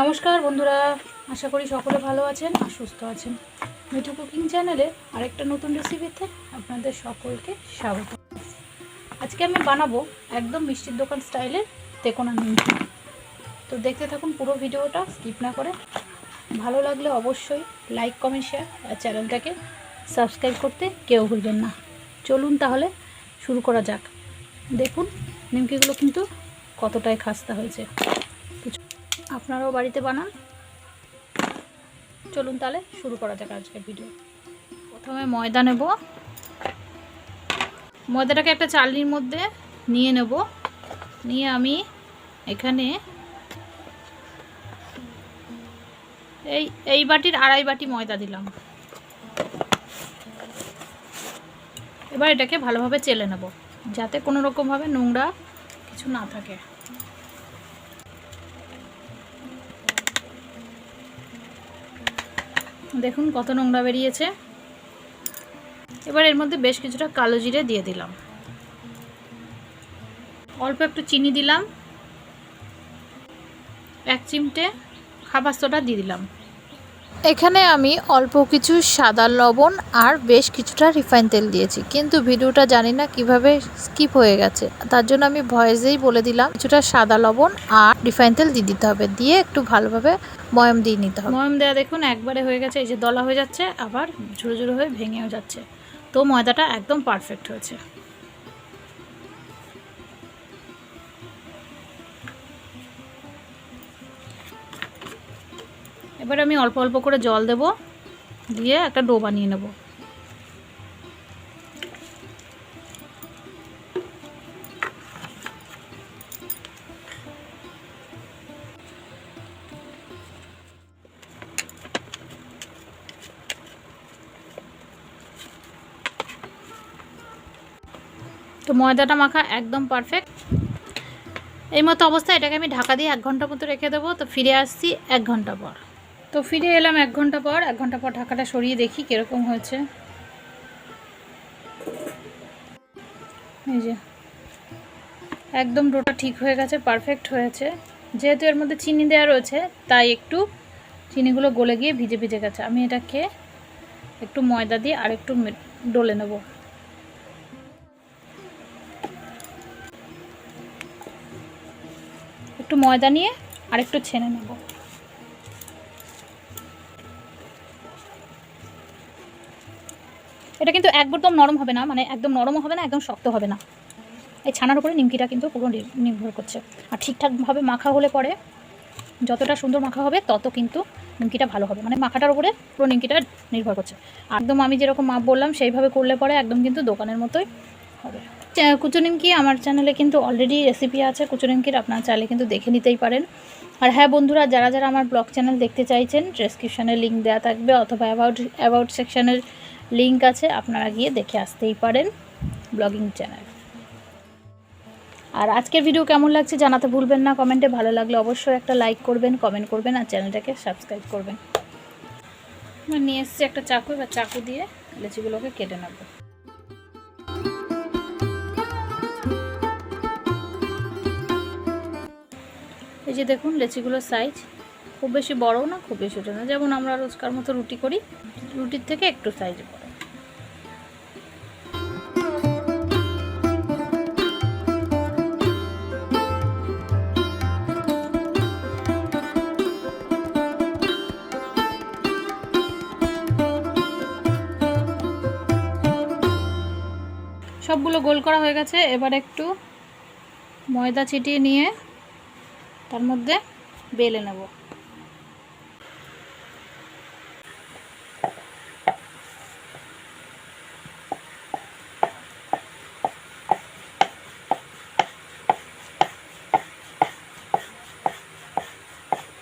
নমস্কার বন্ধুরা, আশা করি সকলে ভালো আছেন আর সুস্থ আছেন। মিঠু কুকিং চ্যানেলে আরেকটা নতুন রেসিপিতে আপনাদের সকলকে স্বাগত। আজকে আমি বানাবো একদম মিষ্টির দোকান স্টাইলের তেকোনা নিমকি তো দেখতে থাকুন পুরো ভিডিওটা, স্কিপ না করে। ভালো লাগলে অবশ্যই লাইক, কমেন্ট, শেয়ার আর চ্যানেলটাকে সাবস্ক্রাইব করতে কেউ ভুলবেন না। চলুন তাহলে শুরু করা যাক। দেখুন, নিমকিগুলো কিন্তু কতটাই খাস্তা হয়েছে। আপনারাও বাড়িতে বানান। চলুন তাহলে শুরু করা যাক আজকের ভিডিও। প্রথমে ময়দা নেব। ময়দাটাকে একটা চালনির মধ্যে নিয়ে নেব। নিয়ে আমি এখানে এই এই বাটির আড়াই বাটি ময়দা দিলাম। এবার এটাকে ভালোভাবে চেলে নেব, যাতে কোনো রকমভাবে নোংরা কিছু না থাকে। দেখুন কত নোংরা বেরিয়েছে। এবার এর মধ্যে বেশ কিছুটা কালো জিরে দিয়ে দিলাম। অল্প একটু চিনি দিলাম। এক চিমটে খাবার সোডা দিয়ে দিলাম। এখানে আমি অল্প কিছু সাদা লবণ আর বেশ কিছুটা রিফাইন তেল দিয়েছি। কিন্তু ভিডিওটা জানি না কীভাবে স্কিপ হয়ে গেছে। তার জন্য আমি ভয়েসেই বলে দিলাম, কিছুটা সাদা লবণ আর রিফাইন তেল দিয়ে দিতে হবে। দিয়ে একটু ভালোভাবে ময়ম দিয়ে নিতে হবে। ময়ম দেওয়া দেখুন, একবারে হয়ে গেছে, এই যে দলা হয়ে যাচ্ছে, আবার ঝুড়ো ঝুড়ো হয়ে ভেঙেও যাচ্ছে। তো ময়দাটা একদম পারফেক্ট হয়েছে। এবার আমি অল্প অল্প করে জল দেব, দিয়ে একটা ডো বানিয়ে নেব। তো ময়দাটা মাখা একদম পারফেক্ট এই মতো অবস্থায় এটাকে আমি ঢাকা দিয়ে এক ঘণ্টা মতো রেখে দেবো, তো ফিরে আসছি এক ঘণ্টা পর। তো ফিরে এলাম এক ঘণ্টা পর, এক ঘণ্টা পর ঢাকাটা সরিয়ে দেখি কীরকম হয়েছে। এই যে, একদম ডোটা ঠিক হয়ে গেছে পারফেক্ট হয়েছে। যেহেতু এর মধ্যে চিনি দেওয়া রয়েছে, তাই একটু চিনিগুলো গলে গিয়ে ভিজে ভিজে গেছে। আমি এটাকে একটু ময়দা দিয়ে আর একটু ডলে নেব। একটু ময়দা নিয়ে আর একটু ছেনে নেব। এটা কিন্তু একদম নরম হবে না মানে একদম নরমও হবে না, একদম শক্ত হবে না। এই ছানার উপরে নিমকিটা কিন্তু পুরো নির্ভর করছে। আর ঠিকঠাকভাবে মাখা হলে পরে যতটা সুন্দর মাখা হবে, তত কিন্তু নিমকিটা ভালো হবে। মানে মাখাটার উপরে পুরো নিমকিটা নির্ভর করছে। একদম আমি যেরকম মাপ বললাম, সেইভাবে করলে পরে একদম কিন্তু দোকানের মতোই হবে। কুচু নিমকি আমার চ্যানেলে কিন্তু অলরেডি রেসিপি আছে। কুচু নিমকির আপনার চাইলে কিন্তু দেখে নিতেই পারেন। আর হ্যাঁ বন্ধুরা, যারা যারা আমার ব্লগ চ্যানেল দেখতে চাইছেন ডেসক্রিপশানে লিঙ্ক দেওয়া থাকবে, অথবা অ্যাবাউট অ্যাবাউট সেকশানের লিঙ্ক আছে, আপনারা গিয়ে দেখে আসতেই পারেন ব্লগিং চ্যানেল। আর আজকের ভিডিও কেমন লাগছে জানাতে ভুলবেন না, কমেন্টে ভালো লাগলে অবশ্যই একটা লাইক করবেন, কমেন্ট করবেন আর চ্যানেলটাকে সাবস্ক্রাইব করবেন। নিয়ে এসছি একটা চাকু, এবার চাকু দিয়ে লেচিগুলোকে কেটে নেব। এই যে দেখুন, লেচিগুলোর সাইজ খুব বেশি বড়ও না, খুব বেশি ছোটো না। যেমন আমরা রোজকার মতো রুটি করি রুটির থেকে একটু সাইজ বড় সবগুলো গোল করা হয়ে গেছে, এবার একটু ময়দা ছিটিয়ে নিয়ে তার মধ্যে বেলে নেব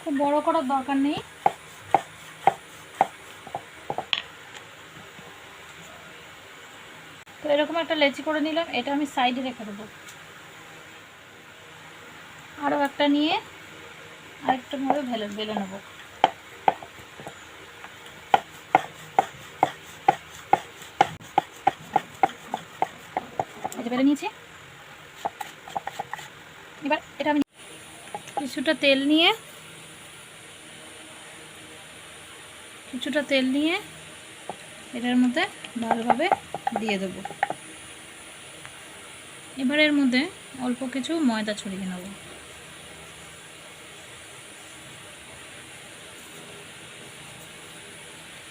খুব বড় করার দরকার নেই। তো এরকম একটা লেচি করে নিলাম, এটা আমি সাইডে রেখে দেবো। আরও একটা নিয়ে আরেকটাভাবে ভেলে বেলে নেব। বেলে নিয়েছি। এবার এটা আমি কিছুটা তেল নিয়ে কিছুটা তেল নিয়ে এটার মধ্যে ভালোভাবে দিয়ে দেবো। এবার এর মধ্যে অল্প কিছু ময়দা ছড়িয়ে নেব।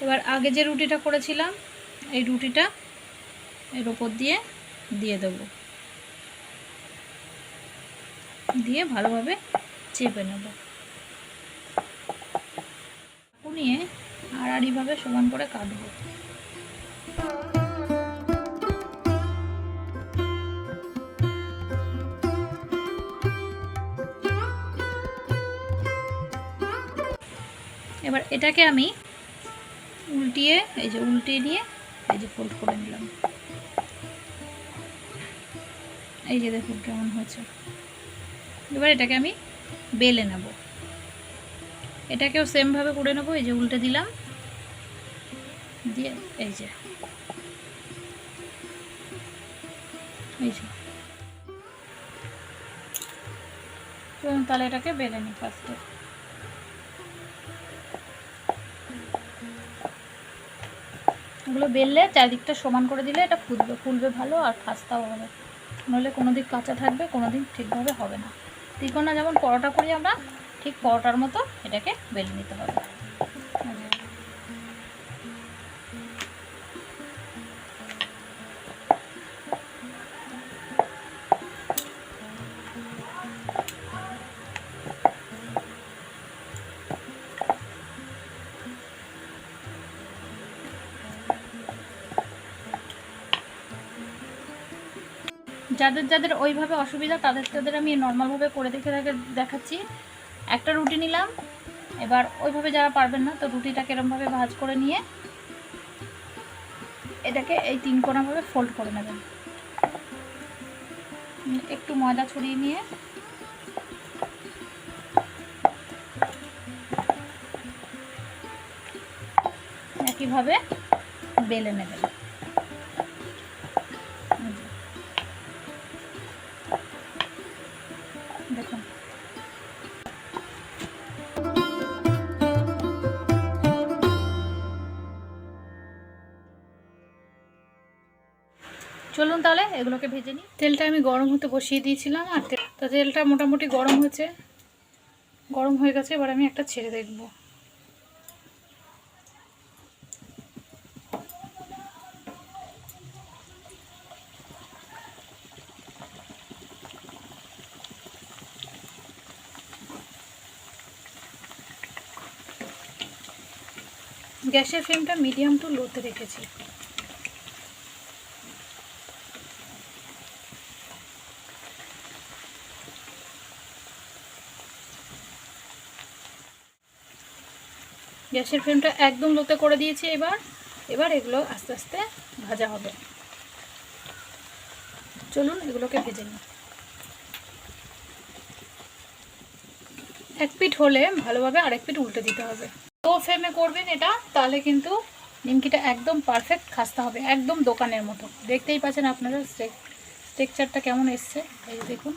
এবার আগে যে রুটিটা করেছিলাম, এই রুটিটা এর ওপর দিয়ে দিয়ে দেবো। দিয়ে ভালোভাবে চেপে নেব। নিয়ে আড়াআড়িভাবে সমান করে কাটবো। এবার এটাকে আমি উল্টিয়ে, এই যে উল্টিয়ে নিয়ে এই যে ফোল্ড করে নিলাম। এই যে দেখুন কেমন হয়েছে। এবার এটাকে আমি বেলে নেব। এটাকেও সেমভাবে করে নেব, এই যে উল্টে দিলাম। দিয়ে, এই যে। এই যে। তাহলে এটাকে বেলে নিই ফার্স্টে এগুলো বেললে চারিদিকটা সমান করে দিলে এটা ফুলবে ফুলবে ভালো আর খাস্তাও হবে। নইলে কোনো দিক কাঁচা থাকবে কোনো দিক ঠিকভাবে হবে না। ত্রিকোণা যেমন পরোটা করি আমরা, ঠিক পরোটার মতো এটাকে বেলে নিতে হবে। যাদের যাদের ওইভাবে অসুবিধা, তাদের তাদের আমি নর্মালভাবে করে দেখে দেখে দেখাচ্ছি। একটা রুটি নিলাম। এবার ওইভাবে যারা পারবেন না, তো রুটিটাকে এরমভাবে ভাজ করে নিয়ে এটাকে এই তিন কোণাভাবে ফোল্ড করে নেবেন। একটু ময়দা ছড়িয়ে নিয়ে একইভাবে বেলে নেবেন। চলুন তাহলে, এগুলোকে ভেজে নিই। তেলটা আমি গরম হতে বসিয়ে দিয়েছিলাম, আর তে- তেলটা মোটামুটি গরম হয়েছে। গরম হয়ে গেছে, এবার আমি একটা ছেড়ে দেখব। গ্যাসের ফ্লেমটা মিডিয়াম টু লোতে রেখেছি। গ্যাসের ফ্লেমটা একদম লোতে করে দিয়েছি এবার। এবার এগুলো আস্তে আস্তে ভাজা হবে। চলুন এগুলোকে ভেজে নিই। এক পিঠ হলে ভালোভাবে আরেক পিঠ উল্টে দিতে হবে। তো ফ্লেমে করবেন এটা, তাহলে কিন্তু নিমকিটা একদম পারফেক্ট খাস্তা হবে, একদম দোকানের মতো। দেখতেই পাচ্ছেন আপনারা স্ট্রেকচারটা কেমন এসছে। এই দেখুন।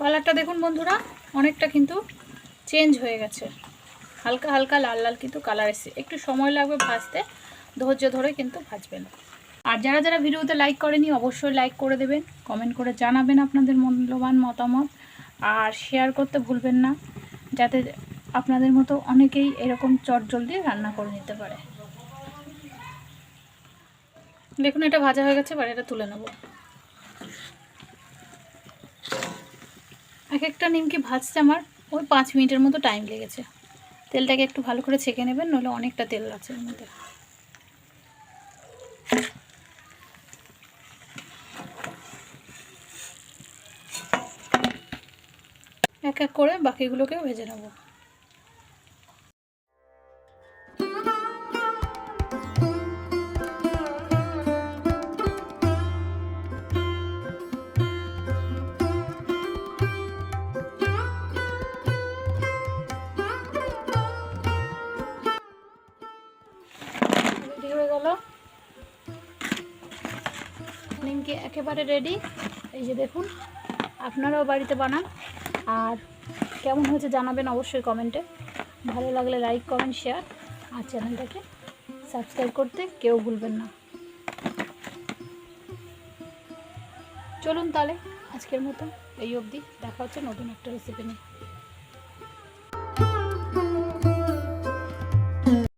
কালারটা দেখুন বন্ধুরা, অনেকটা কিন্তু চেঞ্জ হয়ে গেছে। হালকা হালকা লাল লাল কিন্তু কালার এসছে। একটু সময় লাগবে ভাজতে, ধৈর্য ধরে কিন্তু ভাজবেন। আর যারা যারা ভিডিওতে লাইক করেনি, অবশ্যই লাইক করে দেবেন কমেন্ট করে জানাবেন আপনাদের মূল্যবান মতামত। আর শেয়ার করতে ভুলবেন না, যাতে আপনাদের মতো অনেকেই এরকম চট জলদি রান্না করে নিতে পারে। দেখুন, এটা ভাজা হয়ে গেছে, এবার এটা তুলে নেব। এক একটা নিমকি ভাজতে আমার ওই পাঁচ মিনিটের মতো টাইম লেগেছে। তেলটাকে একটু ভালো করে ছেঁকে নেবেন, নইলে অনেকটা তেল আছে এর মধ্যে। এক এক করে বাকিগুলোকেও ভেজে নেব। একেবারে রেডি এই যে দেখুন, আপনারাও বাড়িতে বানান। আর কেমন হয়েছে জানাবেন অবশ্যই কমেন্টে ভালো লাগলে লাইক কমেন্ট শেয়ার আর চ্যানেলটাকে সাবস্ক্রাইব করতে কেউ ভুলবেন না। চলুন তাহলে আজকের মতো এই অবধি। দেখা হচ্ছে নতুন একটা রেসিপি নিয়ে।